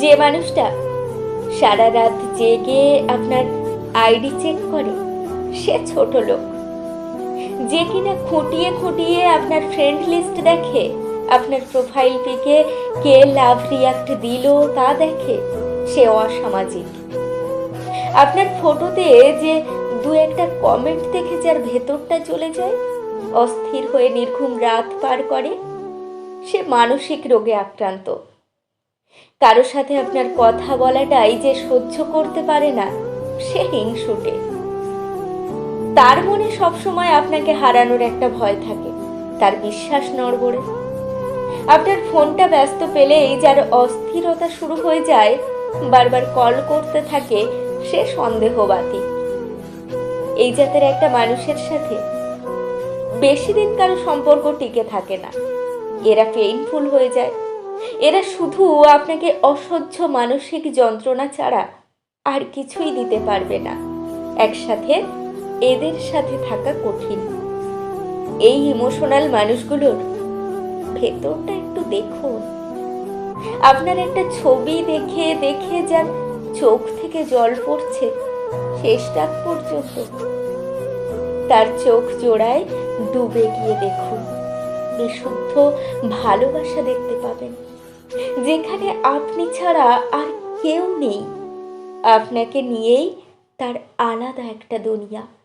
যে মানুষটা সারা রাত জেগে আপনার আইডি চেক করে, সে ছোট লোক। যে কিনা খুঁটিয়ে খুঁটিয়ে আপনার ফ্রেন্ড লিস্ট দেখে, আপনার প্রোফাইল পিকে কে লাভ রিয়াক্ট দিল তা দেখে, সে অসামাজিক। আপনার ফটোতে যে দু একটা কমেন্ট দেখে যার ভেতরটা চলে যায়, অস্থির হয়ে নির্ঘুম রাত পার করে, সে মানসিক রোগে আক্রান্ত। কারও সাথে আপনার কথা বলাটাই যে সহ্য করতে পারে না, সে হিংসুটে। তার মনে সবসময় আপনাকে হারানোর একটা ভয় থাকে, তার বিশ্বাস নড়বড়ে। আপনার ফোনটা ব্যস্ত পেলেই যার অস্থিরতা শুরু হয়ে যায়, বারবার কল করতে থাকে, সে সন্দেহবাদী। এই জাতের একটা মানুষের সাথে বেশি দিন কারও সম্পর্ক টিকে থাকে না, এরা পেইনফুল হয়ে যায়। এরা শুধু আপনাকে অসহ্য মানসিক যন্ত্রণা ছাড়া আর কিছুই দিতে পারবে না। একসাথে এদের সাথে থাকা কঠিন। এই ইমোশনাল মানুষগুলোর ভেতরটা একটু দেখুন। আপনার একটা ছবি দেখে দেখে যার চোখ থেকে জল পড়ছে, শেষ রাত পর্যন্ত। তার চোখ জোড়ায় ডুবে গিয়ে দেখুন। বিশুদ্ধ ভালোবাসা দেখতে পাবেন। যেখানে আপনি ছাড়া আর কেউ নেই। আপনাকে নিয়েই তার আলাদা একটা দুনিয়া।